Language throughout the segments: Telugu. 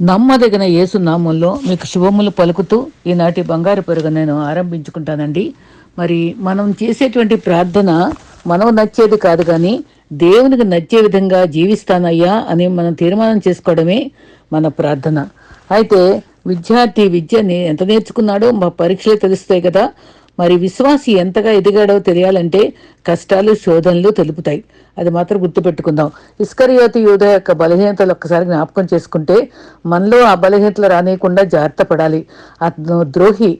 నమ్మదగిన యేసు నామంలో మీకు శుభములు పలుకుతూ ఈనాటి బంగారు పెరుగు నేను ఆరంభించుకుంటానండి. మరి మనం చేసేటువంటి ప్రార్థన మనం నచ్చేది కాదు కానీ దేవునికి నచ్చే విధంగా జీవిస్తానయ్యా అని మనం తీర్మానం చేసుకోవడమే మన ప్రార్థన. అయితే విద్యార్థి విద్యని ఎంత నేర్చుకున్నాడో మా పరీక్షలు తెలుస్తాయి కదా. మరి విశ్వాసి ఎంతగా ఎదిగాడో తెలియాలంటే కష్టాలు శోధనలు తెలుపుతాయి. అది మాత్రం గుర్తుపెట్టుకుందాం. ఇస్కరియోతి యూధ యొక్క బలహీనతలు ఒక్కసారి జ్ఞాపకం చేసుకుంటే మనలో ఆ బలహీనతలు రానియకుండా జాగ్రత్త పడాలి. అతను ద్రోహి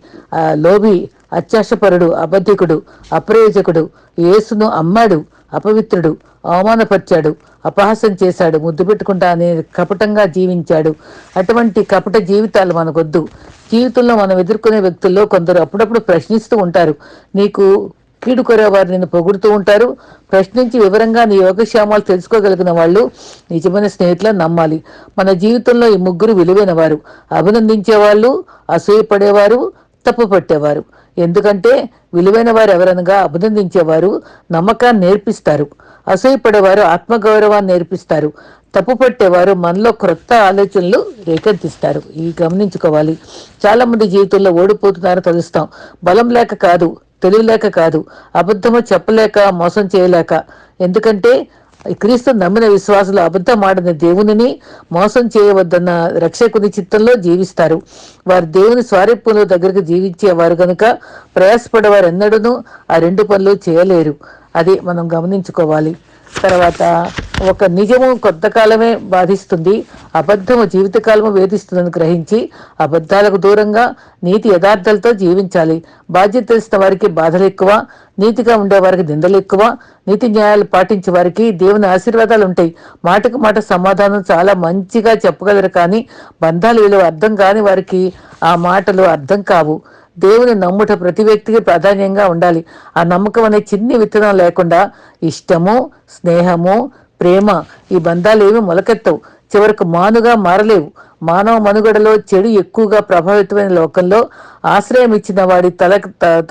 లోభి అత్యాశపరుడు అబద్ధికుడు అప్రయోజకుడు యేసును అమ్మాడు. అపవిత్రుడు అవమానపరిచాడు అపహాసం చేశాడు ముద్దు పెట్టుకుంటా అనే కపటంగా జీవించాడు. అటువంటి కపట జీవితాలు మనకొద్దు. జీవితంలో మనం ఎదుర్కొనే వ్యక్తుల్లో కొందరు అప్పుడప్పుడు ప్రశ్నిస్తూ ఉంటారు. నీకు కీడుకొరే వారు నిన్ను పొగుడుతూ ఉంటారు. ప్రశ్నించి వివరంగా నీ యోగక్షేమాలు తెలుసుకోగలిగిన వాళ్ళు నిజమైన స్నేహితులను నమ్మాలి. మన జీవితంలో ఈ ముగ్గురు విలువైన వారు అభినందించే వాళ్ళు అసూయపడేవారు తప్పు పట్టేవారు. ఎందుకంటే విలువైన వారు ఎవరనగా అభినందించేవారు నమ్మకాన్ని నేర్పిస్తారు. అసూయపడేవారు ఆత్మగౌరవాన్ని నేర్పిస్తారు. తప్పు పట్టేవారు మనలో క్రొత్త ఆలోచనలు రేకెత్తిస్తారు. ఇవి గమనించుకోవాలి. చాలామంది జీవితంలో ఓడిపోతున్నారని తెలుస్తాం. బలం లేక కాదు తెలివి లేక కాదు అబద్ధము చెప్పలేక మోసం చేయలేక. ఎందుకంటే క్రీస్తు నమ్మిన విశ్వాసులు అబద్ధం ఆడిన దేవునిని మోసం చేయవద్దన్న రక్షకుని చిత్తంలో జీవిస్తారు. వారు దేవుని స్వారూప్యంలో దగ్గరికి జీవించేవారు గనుక ప్రయాసపడేవారు ఎన్నడూ ఆ రెండు పనులు చేయలేరు. అది మనం గమనించుకోవాలి. తర్వాత ఒక నిజము కొంతకాలమే బాధిస్తుంది. అబద్ధము జీవితకాలము వేధిస్తుందని గ్రహించి అబద్ధాలకు దూరంగా నీతి యథార్థాలతో జీవించాలి. బాధ్యత తెలిసిన వారికి బాధలు ఎక్కువ. నీతిగా ఉండేవారికి నిందలు ఎక్కువ నీతి న్యాయాలు పాటించే వారికి దేవుని ఆశీర్వాదాలు ఉంటాయి. మాటకు మాట సమాధానం చాలా మంచిగా చెప్పగలరు కానీ బంధాలు విలువ అర్థం కాని వారికి ఆ మాటలు అర్థం కావు. దేవుని నమ్ముట ప్రతి వ్యక్తికి ప్రాధాన్యంగా ఉండాలి. ఆ నమ్మకం అనే చిన్ని విత్తనం లేకుండా ఇష్టము స్నేహము ప్రేమ ఈ బంధాలు ఏమి మొలకెత్తవు. చివరకు మానుగా మారలేవు. మానవ మనుగడలో చెడు ఎక్కువగా ప్రభావితమైన లోకంలో ఆశ్రయం ఇచ్చిన వాడి తల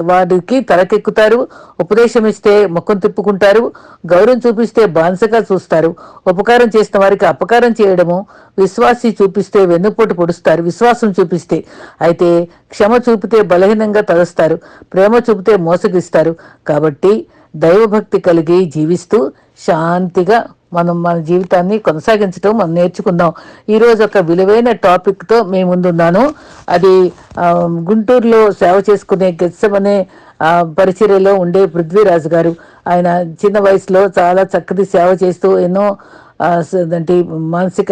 వాడికి తలకెక్కుతారు. ఉపదేశం ఇస్తే ముఖం తిప్పుకుంటారు. గౌరవం చూపిస్తే బానిసగా చూస్తారు. ఉపకారం చేసిన వారికి అపకారం చేయడము విశ్వాసి చూపిస్తే వెన్నుపోటు పొడుస్తారు. విశ్వాసం చూపిస్తే అయితే క్షమ చూపితే బలహీనంగా తలస్తారు. ప్రేమ చూపితే మోసగిస్తారు. కాబట్టి దైవభక్తి కలిగి జీవిస్తూ శాంతిగా మనం మన జీవితాన్ని కొనసాగించడం మనం నేర్చుకుందాం. ఈరోజు ఒక విలువైన టాపిక్తో మేము ముందున్నాను. అది గుంటూరులో సేవ చేసుకునే గెత్సమనే పరిచర్యలో ఉండే పృథ్వీరాజు గారు. ఆయన చిన్న వయసులో చాలా చక్కటి సేవ చేస్తూ ఎన్నో అంటే మానసిక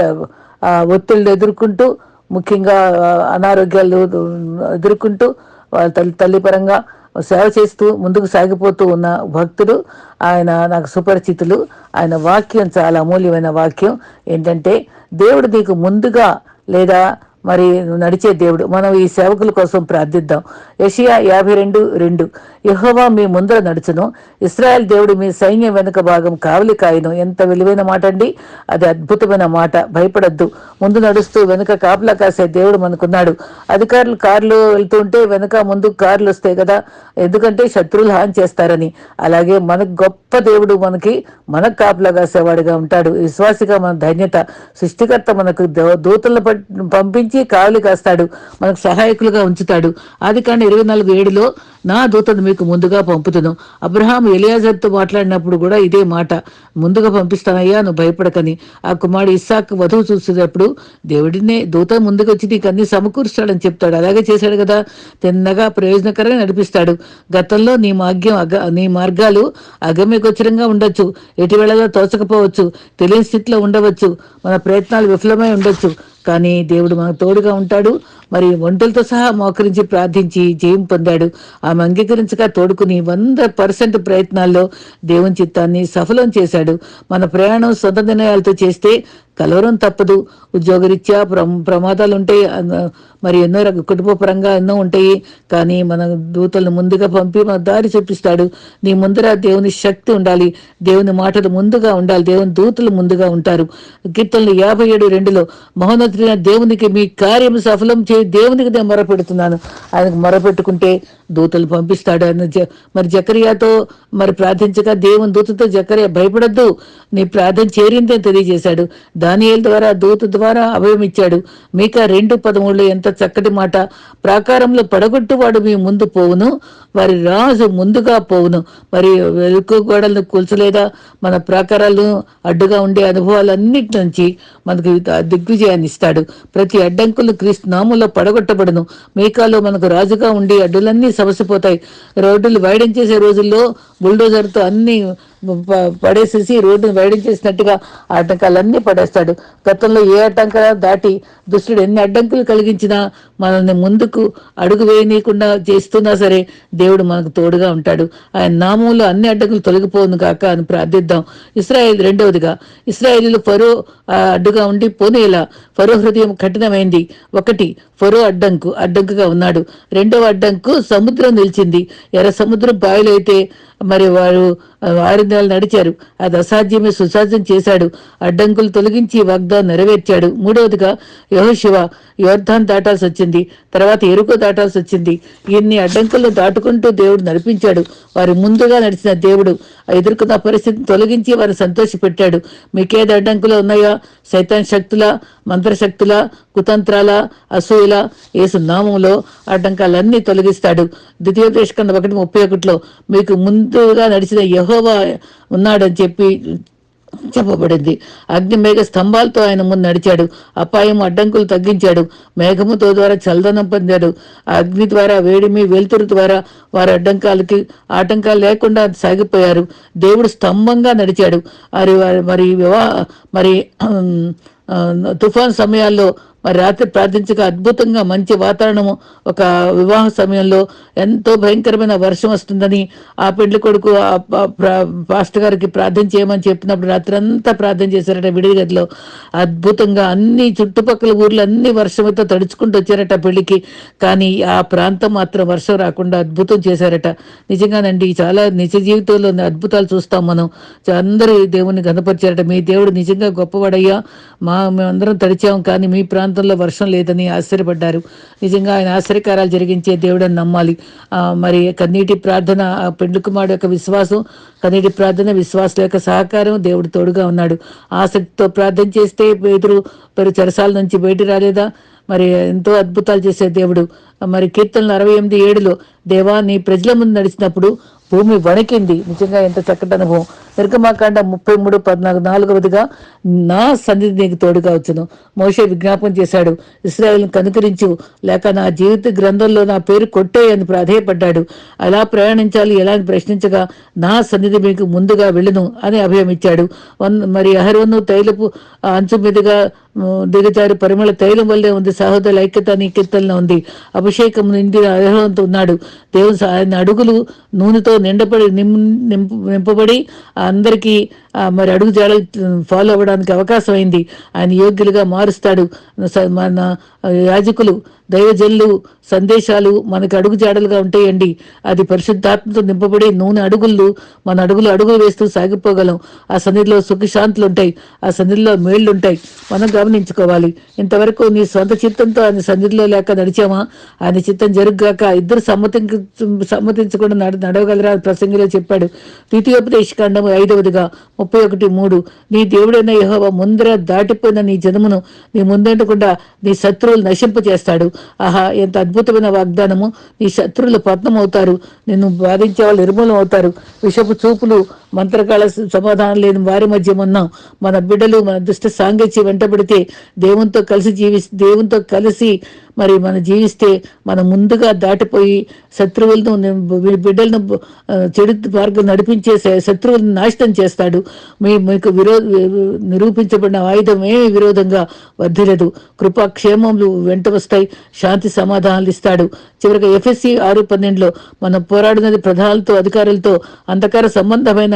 ఒత్తిళ్ళు ఎదుర్కొంటూ ముఖ్యంగా అనారోగ్యాలు ఎదుర్కొంటూ వాళ్ళ తల్లి తల్లిపరంగా సేవ చేస్తూ ముందుకు సాగిపోతూ ఉన్న భక్తుడు ఆయన నాకు సుపరిచితులు. ఆయన వాక్యం చాలా అమూల్యమైన వాక్యం. ఏంటంటే దేవుడు నీకు ముందుగా లేదా మరి నడిచే దేవుడు. మనం ఈ సేవకుల కోసం ప్రార్థిద్దాం. యషియా యాభై రెండు రెండు. యహోవా మీ ముందర నడుచును. ఇస్రాయల్ దేవుడు మీ సైన్యం వెనుక భాగం కావలి కాయను. ఎంత విలువైన మాట అండి అది అద్భుతమైన మాట. భయపడద్దు. ముందు నడుస్తూ వెనుక కాపలా కాసే దేవుడు మనకున్నాడు. అధికారులు కార్లు వెళ్తుంటే వెనుక ముందు కార్లు వస్తాయి కదా ఎందుకంటే శత్రువులు హాని చేస్తారని. అలాగే మనకు గొప్ప దేవుడు మనకి మనకు కాపలా కాసేవాడిగా ఉంటాడు. విశ్వాసిగా మన ధన్యత. సృష్టికర్త మనకు దూతలను పంపించి కావలి కాస్తాడు. మనకు సహాయకులుగా ఉంచుతాడు. ఆది కానీ ఇరవై నాలుగు ఏడులో నా దూతను మీకు ముందుగా పంపుతును అబ్రహాం ఎలియాజర్తో మాట్లాడినప్పుడు కూడా ఇదే మాట. ముందుగా పంపిస్తానయ్యా నువ్వు భయపడకని. ఆ కుమారుడు ఇస్సాక్ వధువు చూసేటప్పుడు దేవుడినే దూత ముందుకు వచ్చి నీకు అన్ని సమకూరుస్తాడని చెప్తాడు. అలాగే చేశాడు కదా. తిన్నగా ప్రయోజనకరంగా నడిపిస్తాడు. గతంలో నీ మార్గం అగ నీ మార్గాలు అగమ్యగోచరంగా ఉండొచ్చు. ఎటు వేళలో తోచకపోవచ్చు. తెలియని స్థితిలో ఉండవచ్చు. మన ప్రయత్నాలు విఫలమై ఉండొచ్చు. కానీ దేవుడు మనకు తోడుగా ఉంటాడు. మరి ఒంటలతో సహా మోకరించి ప్రార్థించి జయం పొందాడు. ఆమె అంగీకరించగా తోడుకుని వంద పర్సెంట్ ప్రయత్నాల్లో దేవుని చిత్తాన్ని సఫలం చేశాడు. మన ప్రయాణం సొంత నిర్ణయాలతో చేస్తే కలవరం తప్పదు. ఉద్యోగరీత్యా ప్రమాదాలు ఉంటాయి మరి ఎన్నో కుటుంబ పరంగా ఎన్నో ఉంటాయి. కానీ మన దూతలను ముందుగా పంపి మన దారి చూపిస్తాడు. నీ ముందర దేవుని శక్తి ఉండాలి. దేవుని మాటలు ముందుగా ఉండాలి. దేవుని దూతలు ముందుగా ఉంటారు. కీర్తనలు యాభై ఏడు రెండులో మహోన్నతుడైన దేవునికి మీ కార్యం సఫలం చే దేవునికి నేను మొరపెడుతున్నాను. ఆయనకు మొరపెట్టుకుంటే దూతలు పంపిస్తాడు అని మరి జకరియాతో మరి ప్రార్థించగా దేవుని దూతతో జకరియా భయపడద్దు. నీ ప్రార్థన చేరిందని తెలియజేశాడు. దానియేల్ ద్వారా దూత ద్వారా అభయం ఇచ్చాడు. మీకా రెండు పదమూడులో ఎంత చక్కటి మాట. ప్రాకారంలో పడగొట్టువాడు మీ ముందు పోవును. వారి రాజు ముందుగా పోవును. మరి వెలుకు గోడలను కూల్చలేదా? మన ప్రాకారాలను అడ్డుగా ఉండే అనుభవాలన్నిటి నుంచి మనకు దిగ్విజయాన్ని ఇస్తాడు. ప్రతి అడ్డంకులు క్రీస్తు నామంలో పడగొట్టబడును. మీకాలో మనకు రాజుగా ఉండి అడ్డులన్నీ సమస్య పోతాయి. రోడ్డులు వైడెన్ చేసే రోజుల్లో బుల్డోజర్తో అన్ని పడేసేసి రోడ్డును వేడించేసినట్టుగా చేసినట్టుగా ఆటంకాలన్నీ పడేస్తాడు. గతంలో ఏ ఆటంకాల దాటి దుష్టుడు ఎన్ని అడ్డంకులు కలిగించినా మనల్ని ముందుకు అడుగు వేయనీయకుండా చేస్తున్నా సరే దేవుడు మనకు తోడుగా ఉంటాడు. ఆయన నామంలో అన్ని అడ్డంకులు తొలగిపోను కాక అని ప్రార్థిద్దాం. ఇస్రాయేల్ రెండవదిగా ఇస్రాయేలీలు ఫరో అడ్డుగా ఉండి పోనేలా ఫరో హృదయం కఠినమైంది. ఒకటి ఫరో అడ్డంకు అడ్డంకుగా ఉన్నాడు. రెండవ అడ్డంకు సముద్రం నిలిచింది. ఎర్ర సముద్రం బాయిలైతే మరి వారు ఆరు నెలలు నడిచారు. అది అసాధ్యమే సుసాధ్యం చేశాడు. అడ్డంకులు తొలగించి వాగ్దానం నెరవేర్చాడు. మూడవదిగా యహోశివ యోర్ధాన్ దాటాల్సి వచ్చింది. తర్వాత ఎరుకు దాటాల్సి వచ్చింది. ఇన్ని అడ్డంకులను దాటుకుంటూ దేవుడు నడిపించాడు. వారి ముందుగా నడిచిన దేవుడు ఎదుర్కొన్న పరిస్థితిని తొలగించి వారిని సంతోషపెట్టాడు. మీకేది అడ్డంకులు ఉన్నాయా? సైతాన్ శక్తుల? మంత్రశక్తుల? కుతంత్రాల? అసూయల? యేసు నామంలో అడ్డంకాలన్నీ తొలగిస్తాడు. ద్వితీయోపదేశకండ ఒకటి ముప్పై ఒకటిలో మీకు ముందు ముందుగా నడిచిన యహోవా ఉన్నాడని చెప్పి చెప్పబడింది. అగ్ని మేఘ స్తంభాలతో ఆయన ముందు నడిచాడు. అపాయం అడ్డంకులు తగ్గించాడు. మేఘముతో ద్వారా చల్లదనం పొందాడు. అగ్ని ద్వారా వేడిమి వెలుతురు ద్వారా వారి అడ్డంకాలకి ఆటంకాలు లేకుండా సాగిపోయారు. దేవుడు స్తంభంగా నడిచాడు. మరి వారి మరి వివాహ మరి తుఫాన్ సమయాల్లో మరి రాత్రి ప్రార్థించగా అద్భుతంగా మంచి వాతావరణము ఒక వివాహ సమయంలో ఎంతో భయంకరమైన వర్షం వస్తుందని ఆ పెండ్లి కొడుకు పాస్టర్ గారికి ప్రార్థన చేయమని చెప్పినప్పుడు రాత్రి అంతా ప్రార్థన చేశారట విడిది గదిలో అద్భుతంగా అన్ని చుట్టుపక్కల ఊర్లు అన్ని వర్షంతో తడుచుకుంటూ వచ్చారట పెళ్ళికి కానీ ఆ ప్రాంతం మాత్రం వర్షం రాకుండా అద్భుతం చేశారట. నిజంగానండి చాలా నిజ జీవితంలో అద్భుతాలు చూస్తాం మనం. అందరూ దేవుని గనపరిచారట మీ దేవుడు నిజంగా గొప్పవాడయ్యా. మా మేమందరం తడిచాం. కానీ మీ ప్రాంతం ప్రాంతంలో వర్షం లేదని ఆశ్చర్యపడ్డారు. నిజంగా ఆయన ఆశ్చర్యకారాలు జరిగించే దేవుడని నమ్మాలి. మరి కన్నీటి ప్రార్థన ఆ కుమారుడు యొక్క విశ్వాసం కన్నీటి ప్రార్థన విశ్వాసుల యొక్క సహకారం దేవుడు తోడుగా ఉన్నాడు. ఆసక్తితో ప్రార్థన చేస్తే పేదరు పెరు చెరసాల నుంచి బయట రాలేదా? మరి ఎంతో అద్భుతాలు చేసే దేవుడు. మరి కీర్తనలు అరవై ఎనిమిది ఏడులో దేవా నీ ప్రజల ముందు నడిచినప్పుడు భూమి వణికింది. నిజంగా ఎంత చక్కటి అనుభవం. నిర్గమాకాండ ముప్పై మూడు పద్నాలుగు నాలుగవదిగా నా సన్నిధి నీకు తోడుగా వచ్చును. మోషే విజ్ఞాపం చేశాడు. ఇస్రాయల్ని కనుకరించు లేక నా జీవిత గ్రంథంలో నా పేరు కొట్టేయని ప్రాధేయపడ్డాడు. ఎలా ప్రయాణించాలి ఎలా అని ప్రశ్నించగా నా సన్నిధి మీకు ముందుగా వెళ్ళును అని అభయం ఇచ్చాడు వన్ మరి అహరోను తైలపు అంచు మీదుగా దిగజారి పరిమళ తైలం వల్లే ఉంది సహోదరుల ఐక్యత నీ కీర్తనలో ఉంది. అభిషేకం నిండి అర్హంతో ఉన్నాడు. దేవుని ఆయన అడుగులు నూనెతో నిండబడి నిం- నింపబడి అందరికీ మరి అడుగు జాడలు ఫాలో అవ్వడానికి అవకాశం అయింది ఆయన యోగ్యులుగా మారుస్తాడు. స- మన యాజకులు దైవజల్లు సందేశాలు మనకు అడుగు జాడలుగా ఉంటాయండి. అది పరిశుద్ధాత్మతో నింపబడి నూనె అడుగులు మన అడుగులు అడుగులు వేస్తూ సాగిపోగలం. ఆ సన్నిధిలో సుఖశాంతులు ఉంటాయి. ఆ సన్నిధిలో మేళ్ళు ఉంటాయి మనం గమనించుకోవాలి. ఇంతవరకు నీ సొంత చిత్తంతో ఆయన సన్నిధిలో లేక నడిచామా? ఆయన చిత్తం జరుగుగాక ఇద్దరు సమ్మతి సమ్మతించకుండా నడ నడవగలరా? ప్రసంగిలో చెప్పాడు. ద్వితీయోపదేశకాండము ఐదవదిగా. ముప్పై ఒకటి మూడు. నీ దేవుడైన యహోవ ముందర దాటిపోయిన నీ జనమును నీ ముందంటకుండా నీ శత్రువులు నశింపచేస్తాడు ఆహా ఎంత అద్భుతమైన వాగ్దానము. నీ శత్రువులు పతనం అవుతారు నిన్ను బాధించే వాళ్ళు నిర్మూలం అవుతారు విషపు చూపులు మంత్రకాల సమాధానం లేని వారి మధ్య ఉన్నాం మన బిడ్డలు మన దుష్ట సాంగత్య వెంటబడితే దేవునితో కలిసి జీవి దేవునితో కలిసి మరి మనం జీవిస్తే మనం ముందుగా దాటిపోయి శత్రువులను బిడ్డలను చెడు మార్గం నడిపించే శత్రువులను నాశనం చేస్తాడు. మీ మీకు విరో నిరూపించబడిన ఆయుధం ఏమి విరోధంగా వర్ధిలదు కృపాక్షేమములు వెంట వస్తాయి శాంతి సమాధానాలు ఇస్తాడు. చివరిగా ఎఫ్ఎస్సి ఆరు పన్నెండులో మనం పోరాడినది ప్రధానులతో అధికారులతో అంధకార సంబంధమైన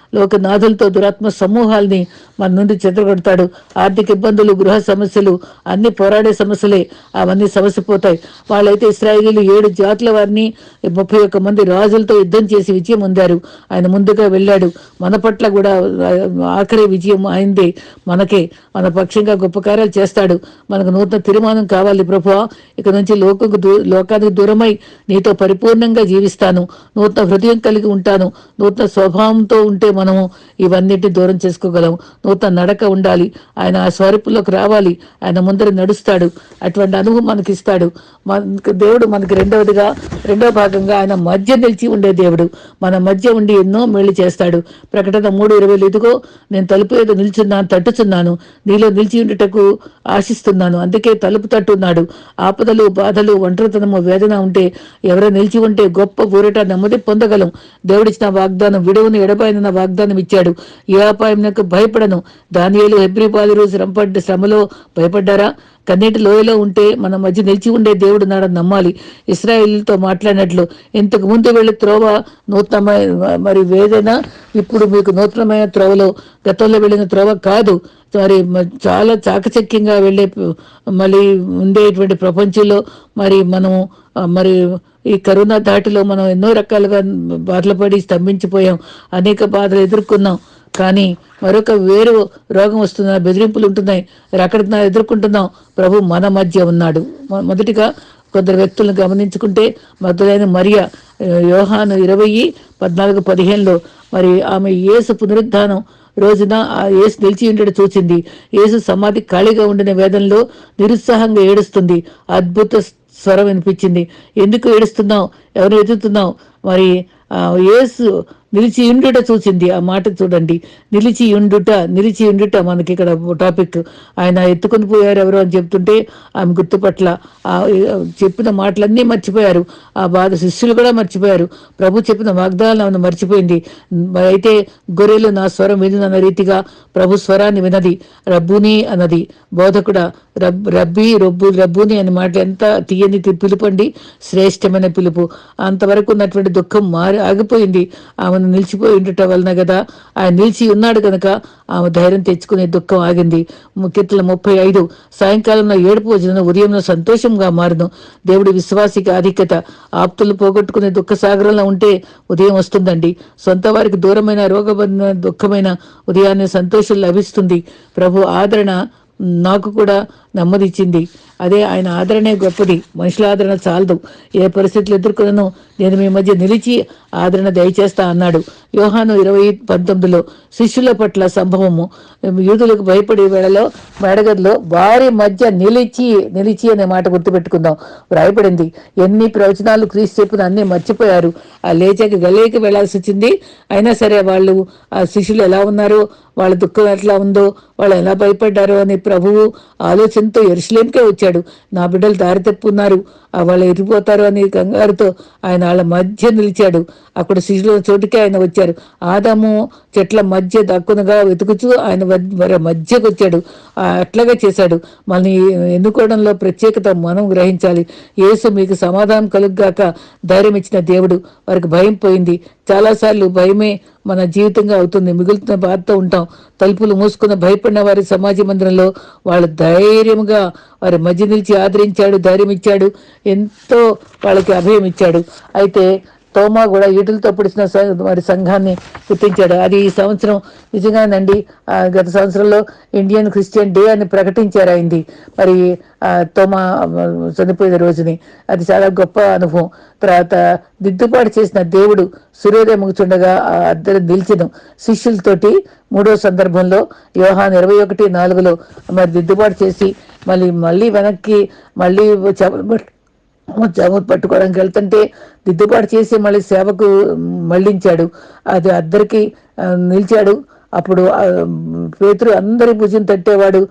లోకనాథులతో దురాత్మ సమూహాల్ని మన నుండి చెదరగొడతాడు. ఆర్థిక ఇబ్బందులు గృహ సమస్యలు అన్ని పోరాడే సమస్యలే అవన్నీ సమస్య పోతాయి వాళ్ళైతే ఇస్రాయేలీలు ఏడు జాతుల వారిని ముప్పై ఒక్క మంది రాజులతో యుద్ధం చేసి విజయం పొందారు. ఆయన ముందుగా వెళ్ళాడు. మన పట్ల కూడా ఆఖరి విజయం అయిందే. మనకే మన పక్షంగా గొప్ప కార్యాలు చేస్తాడు. మనకు నూతన తీర్మానం కావాలి ప్రభు ఇక నుంచి లోకకు దూ లోకానికి దూరమై నీతో పరిపూర్ణంగా జీవిస్తాను. నూతన హృదయం కలిగి ఉంటాను. నూతన స్వభావంతో ఉంటే మనము ఇవన్నిటి దూరం చేసుకోగలం. నూతన నడక ఉండాలి. ఆయన ఆ స్వరూపులోకి రావాలి. ఆయన ముందర నడుస్తాడు. అటువంటి అనుభవం మనకి ఇస్తాడు మనకు దేవుడు మనకి రెండవదిగా రెండవ భాగంగా ఆయన మధ్య నిలిచి ఉండే దేవుడు. మన మధ్య ఉండి ఎన్నో మేళ్ళు చేస్తాడు. ప్రకటన మూడు ఇరవై ఇదిగో నేను తలుపు ఏదో నిల్చున్నాను తట్టుచున్నాను. నీలో నిలిచి ఉండేటకు ఆశిస్తున్నాను. అందుకే తలుపు తట్టున్నాడు. ఆపదలు బాధలు ఒంటరితనము వేదన ఉంటే ఎవరో నిలిచి ఉంటే గొప్ప ఊరట నెమ్మది పొందగలం. దేవుడిచ్చిన వాగ్దానం విడువను ఎడబాయిన వాగ్దానం వాగ్దానమిచ్చాడు ఏ అపాయంకు భయపడను. దానియేలు హెబ్రి పాదిరు శ్రమపడ్డ శ్రమలో భయపడ్డారా? కన్నీటి లోయలో ఉంటే మన మధ్య నిలిచి ఉండే దేవుడు నాడని నమ్మాలి. ఇస్రాయేల్తో మాట్లాడినట్లు ఇంతకు ముందు వెళ్ళి త్రోవ నూతనమైన మరి వేదన ఇప్పుడు మీకు నూతనమైన త్రోవలో గతంలో వెళ్ళిన త్రోవ కాదు. మరి చాలా చాకచక్యంగా వెళ్ళే మళ్ళీ ఉండేటువంటి ప్రపంచంలో మరి మనం మరి ఈ కరోనా దాటిలో మనం ఎన్నో రకాలుగా బాధలు పడి స్తంభించిపోయాం. అనేక బాధలు ఎదుర్కొన్నాం. కానీ మరొక వేరు రోగం వస్తున్న బెదిరింపులు ఉంటున్నాయి. అక్కడ ఎదుర్కొంటున్నాం. ప్రభు మన మధ్య ఉన్నాడు. మొదటిగా కొందరు వ్యక్తులను గమనించుకుంటే మొదలైన మరియా యోహాను ఇరవై పద్నాలుగు పదిహేనులో మరి ఆమె యేసు పునరుద్ధానం రోజున ఆ యేసు నిలిచి ఉండడం చూసింది యేసు సమాధి ఖాళీగా ఉండిన వేదంలో నిరుత్సాహంగా ఏడుస్తుంది. అద్భుత స్వరం వినిపించింది. ఎందుకు ఏడుస్తున్నావు? ఎవరు ఎదుగుతున్నావు మరి ఏసు యేసు నిలిచి ఉండుట చూసింది. ఆ మాట చూడండి. నిలిచి ఉండుట నిలిచి ఉండుట మనకి ఇక్కడ టాపిక్. ఆయన ఎత్తుకొని పోయారు ఎవరు అని చెప్తుంటే ఆమె గుర్తుపట్ల ఆ చెప్పిన మాటలన్నీ మర్చిపోయారు. ఆ బాధ శిష్యులు కూడా మర్చిపోయారు. ప్రభు చెప్పిన వాగ్దానాలను ఆమె మర్చిపోయింది. అయితే గొర్రెలు నా స్వరం వినునన్న రీతిగా ప్రభు స్వరాన్ని వినది. రబ్బుని అన్నది. బోధకుడ రబ్ రబ్బీ రబ్బు రబ్బుని అనే మాట ఎంత తీయని తి- పిలుపండి. శ్రేష్టమైన పిలుపు. అంతవరకు ఉన్నటువంటి దుఃఖం మారి ఆగిపోయింది. ఆమె ఆమెను నిలిచిపోయి ఉండటం వలన కదా ఆయన నిలిచి ఉన్నాడు కనుక ఆమె ధైర్యం తెచ్చుకునే దుఃఖం ఆగింది. కీర్తన ముప్పై ఐదు. సాయంకాలంలో ఏడుపు వచ్చిన ఉదయంలో సంతోషంగా మారును దేవుడి విశ్వాసికి ఆధిక్యత. ఆప్తులు పోగొట్టుకునే దుఃఖ సాగరంలో ఉంటే ఉదయం వస్తుందండి. సొంత వారికి దూరమైన రోగబంధన దుఃఖమైన ఉదయాన్నే సంతోషం లభిస్తుంది. ప్రభు ఆదరణ నాకు కూడా నెమ్మదిచ్చింది. అదే ఆయన ఆదరణే గొప్పది. మనుషుల ఆదరణ చాలదు. ఏ పరిస్థితులు ఎదుర్కొనను? నేను మీ మధ్య నిలిచి ఆదరణ దయచేస్తా అన్నాడు. యోహాను ఇరవై పంతొమ్మిదిలో శిష్యుల పట్ల సంభవము. యూదులకు భయపడే వేళలో మెడగదిలో వారి మధ్య నిలిచి నిలిచి అనే మాట గుర్తుపెట్టుకుందాం. వ్రాయపడింది ఎన్ని ప్రవచనాలు క్రీస్తు చెప్పిన అన్ని మర్చిపోయారు. ఆ లేచాక గలేకి వెళ్ళాల్సి వచ్చింది. అయినా సరే వాళ్ళు ఆ శిష్యులు ఎలా ఉన్నారో వాళ్ళ దుఃఖం ఎట్లా ఉందో వాళ్ళు ఎలా భయపడ్డారో అని ప్రభువు ఆలోచనతో ఎరుసలేంకే వచ్చాడు. నా బిడ్డలు దారి తప్పున్నారు. వాళ్ళు ఎరిగిపోతారు అని కంగారుతో ఆయన వాళ్ళ మధ్య నిలిచాడు. అక్కడ శిష్యుల చోటుకే ఆయన వచ్చారు. ఆదాము చెట్ల మధ్య దక్కునగా వెతుకుచూ ఆయన మరి మధ్యకు వచ్చాడు. అట్లాగే చేశాడు. మనని ఎన్నుకోవడంలో ప్రత్యేకత మనం గ్రహించాలి. యేసు మీకు సమాధానం కలుగ్గాక ధైర్యం ఇచ్చిన దేవుడు. వారికి భయం పోయింది. చాలాసార్లు భయమే మన జీవితంగా అవుతుంది. మిగులుతున్న బాధతో ఉంటాం. తలుపులు మూసుకున్న భయపడిన వారి సమాజ మందిరంలో వాళ్ళు ధైర్యంగా వారి మధ్య నిలిచి ఆదరించాడు ధైర్యం ఇచ్చాడు. ఎంతో వాళ్ళకి అభయం ఇచ్చాడు. అయితే తోమా కూడా ఈటులతో పిడిచిన మరి వారి సంఘాన్ని గుర్తించాడు. అది ఈ సంవత్సరం నిజంగానండి గత సంవత్సరంలో ఇండియన్ క్రిస్టియన్ డే అని ప్రకటించారు అయింది మరి తోమా చనిపోయిన రోజుని. అది చాలా గొప్ప అనుభవం. తర్వాత దిద్దుబాటు చేసిన దేవుడు సూర్యోదయం ముగుచుండగా ఆ అద్దరు నిలిచిన. శిష్యులతోటి మూడో సందర్భంలో యోహాన్ ఇరవై ఒకటి నాలుగులో మరి దిద్దుబాటు చేసి మళ్ళీ మళ్ళీ వెనక్కి మళ్ళీ చెప్పబట్టి జాము పట్టుకోవడానికి వెళ్తుంటే దిద్దుబాటు చేసి మళ్ళీ సేవకు మళ్ళించాడు. అది అద్దరికి నిలిచాడు. అప్పుడు పేతురు అందరి భుజం తట్టేవాడు.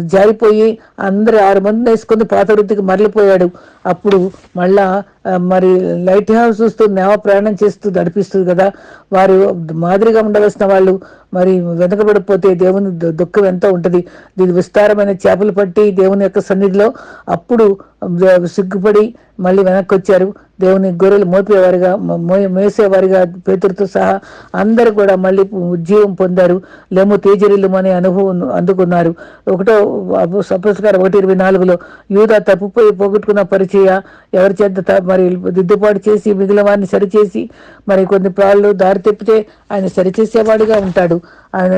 జారిపోయి అందరు ఆరు మందిని వేసుకుని పాత వృత్తికి మరలిపోయాడు. అప్పుడు మళ్ళా మరి లైట్ హౌస్ చూస్తూ నేవ ప్రయాణం చేస్తూ నడిపిస్తుంది కదా. వారు మాదిరిగా ఉండవలసిన వాళ్ళు మరి వెనకబడిపోతే దేవుని దు- దుఃఖం ఎంత ఉంటుంది. దీని విస్తారమైన చేపలు పట్టి దేవుని యొక్క సన్నిధిలో అప్పుడు సిగ్గుపడి మళ్ళీ వెనక్కి వచ్చారు దేవుని గొర్రెలు మోపేవారిగా మ- మేసేవారిగా పేతురుతో సహా అందరూ కూడా మళ్ళీ ఉజ్జీవం పొందారు. లెమ్ము తేజరిల్లు అనే అనుభవం అందుకున్నారు. ఒకటో సపోస్గారు ఒకటి ఇరవై నాలుగులో యూదా తప్పుపోయి పోగొట్టుకున్న పరిచయ ఎవరి చేత మరి దిద్దుబాటు చేసి మిగిలిన వారిని సరిచేసి మరి కొన్ని ప్రాళ్ళు దారి తెప్పితే ఆయన సరిచేసేవాడిగా ఉంటాడు.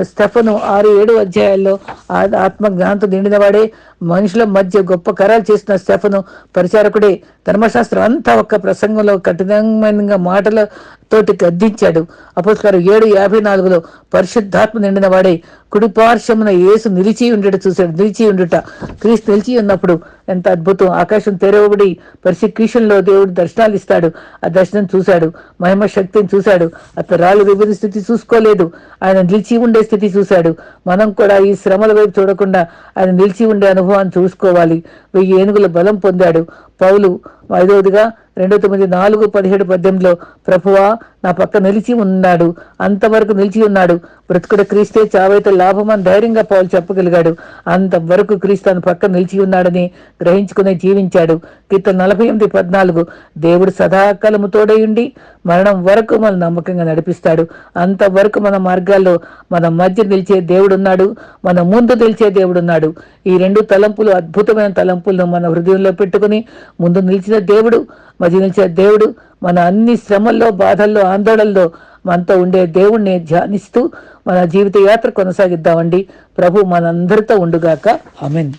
స్టెఫను ఆరు ఏడు అధ్యాయాల్లో ఆ- ఆత్మ జ్ఞానంతో నిండినవాడే మనుషుల మధ్య గొప్ప కరాలు చేసిన స్టెఫను పరిచారకుడే. ధర్మశాస్త్రం అంతా ఒక్క ప్రసంగంలో కఠినమైన మాటలతోటి గద్దించాడు. అపోస్కారం ఏడు యాభై నాలుగులో పరిశుద్ధాత్మ నిండిన వాడే. కుడి పార్శ్వమున యేసు నిలిచి ఉండేట చూశాడు. నిలిచి ఉండుట. క్రీస్తు నిలిచి ఉన్నప్పుడు ఎంత అద్భుతం. ఆకాశం తెరవబడి పరిశుక్రీషన్లో దేవుడు దర్శనాలు ఇస్తాడు. ఆ దర్శనం చూశాడు. మహిమ శక్తిని చూశాడు. అతను రాళ్ళు విభజన స్థితి చూసుకోలేదు. ఆయన నిలిచి ఉండే స్థితి చూశాడు. మనం కూడా ఈ శ్రమల వైపు చూడకుండా ఆయన నిలిచి ఉండే అనుభవాన్ని చూసుకోవాలి. వెయ్యి ఏనుగుల బలం పొందాడు. పౌలు ఐదవదిగా రెండు తొమ్మిది నాలుగు పదిహేడు పద్దెనిమిదిలో ప్రభువా నా పక్క నిలిచి ఉన్నాడు. అంతవరకు నిలిచి ఉన్నాడు. బ్రతుకుడు క్రీస్తే చావైతే లాభం అని ధైర్యంగా పౌలు చెప్పగలిగాడు. అంతవరకు క్రీస్తును పక్కన పక్క నిలిచి ఉన్నాడని గ్రహించుకుని జీవించాడు. కీర్తన నలభై ఎనిమిది పద్నాలుగు. దేవుడు సదాకాలము తోడై ఉండి మరణం వరకు మన నమ్మకంగా నడిపిస్తాడు. అంతవరకు మన మార్గాల్లో మన మధ్య నిలిచే దేవుడున్నాడు. మన ముందు నిలిచే దేవుడున్నాడు. ఈ రెండు తలంపులు అద్భుతమైన తలంపులను మన హృదయంలో పెట్టుకుని ముందు నిలిచిన దేవుడు మధ్య నిలిచిన దేవుడు మన అన్ని శ్రమల్లో బాధల్లో ఆందోళనలో మనతో ఉండే దేవుణ్ణి ధ్యానిస్తూ మన జీవిత యాత్ర కొనసాగిద్దామండి. ప్రభు మనందరితో ఉండుగాక. అమెన్